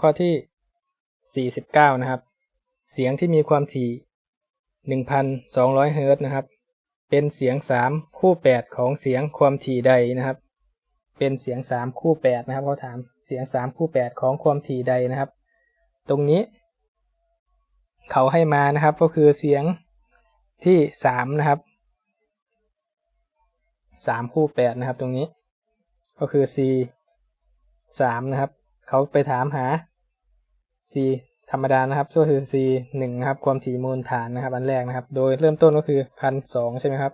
ข้อที่ 49 นะครับ เสียงที่มีความถี่ 1,200 เฮิรตซ์นะครับ เป็นเสียง 3 คู่ 8 ของเสียงความถี่ใดนะครับ เป็นเสียง 3 คู่ 8 นะครับเขาถามเสียง 3 คู่ 8 ของความถี่ใดนะครับ ตรงนี้ เขาให้มานะครับก็คือเสียงที่ 3 นะครับ 3 คู่ 8 นะครับตรงนี้ ก็คือ C 3 นะครับ เขาไปถามหา C ธรรมดานะครับก็คือ C 1นะครับความถี่มูลฐานนะครับ อันแรกนะครับ โดยเริ่มต้นก็คือพันสใช่ไหมครับ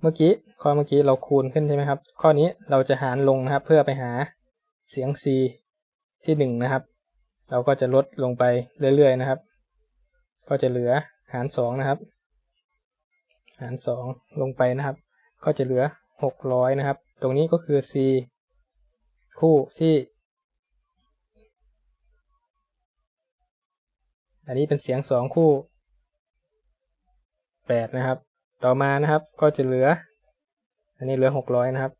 เมื่อกี้ข้อเมื่อกี้เราคูณขึ้นใช่ไหมครับ ข้อนี้เราจะหารลงนะครับ เพื่อไปหาเสียง C ที่ 1 นะครับ เราก็จะลดลงไปเรื่อยๆนะครับ ก็จะเหลือหาร 2 นะครับ หาร 2 ลงไปนะครับ ก็จะเหลือ 600 นะครับ ตรงนี้ก็คือ C คู่ที่ อันนี้เป็นเสียงสองคู่แปดนะครับ ต่อมานะครับก็จะเหลือ อันนี้เหลือหกร้อยนะครับ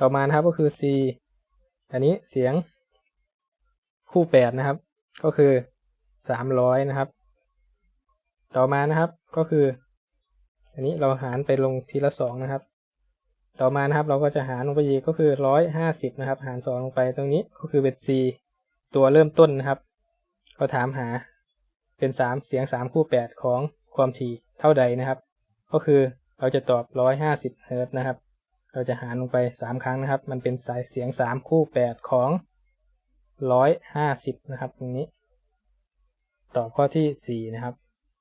ต่อมานะครับก็คือ C อันนี้เสียงคู่แปดนะครับ ก็คือสามร้อยนะครับ ต่อมานะครับก็คือ อันนี้เราหารไปลงทีละสองนะครับ ต่อมานะครับเราก็จะหารลงไปอีกก็คือร้อยห้าสิบนะครับ หารสองลงไปตรงนี้ก็คือเป็น C ตัวเริ่มต้นนะครับเขาถามหา เป็นสามเสียงสามคู่แปดของความถี่เท่าใดนะครับ ก็คือเราจะตอบร้อยห้าสิบเฮิรตนะครับ เราจะหารลงไปสามครั้งนะครับ มันเป็นสายเสียงสามคู่แปดของร้อยห้าสิบนะครับตรงนี้ ตอบข้อที่สี่นะครับ